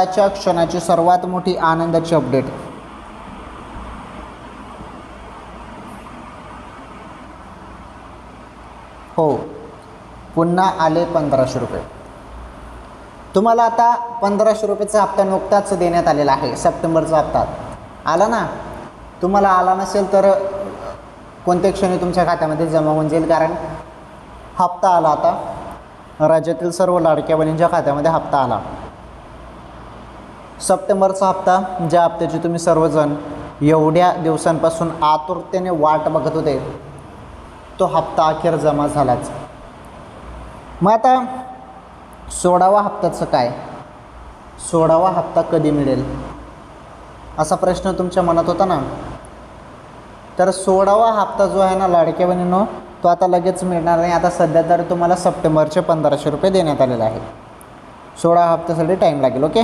आजच्या क्षणाची सर्वात मोठी आनंदाची अपडेट. हो पुन्हा आले पंधराशे रुपये. तुम्हाला आता पंधराशे रुपयेचा हप्ता नुकताच देण्यात आलेला आहे सप्टेंबरचा हप्ता. आला ना? तुम्हाला आला नसेल तर कोणत्या क्षणी तुमच्या खात्यामध्ये जमा होऊन जाईल कारण हप्ता आला आता. राज्यातील सर्व लाडक्या बहिणींच्या खात्यामध्ये हप्ता आला. सप्टेंबरचा हप्ता ज्या हप्त्याची तुम्ही सर्वजण एवढ्या दिवसांपासून आतुरतेने वाट बघत होते तो हप्ता अखेर जमा झालाच. मग आता सोळावा हप्त्याचं काय? सोळावा हप्ता कधी मिळेल? असा प्रश्न तुमच्या मनात होता ना? तर सोळावा हप्ता जो आहे ना लाडक्या बहिणीनो तो आता लगेच मिळणार नाही. आता सध्या तर तुम्हाला सप्टेंबरचे पंधराशे रुपये देण्यात आलेले आहे सोळा हप्त्यासाठी टाईम लागेल ओके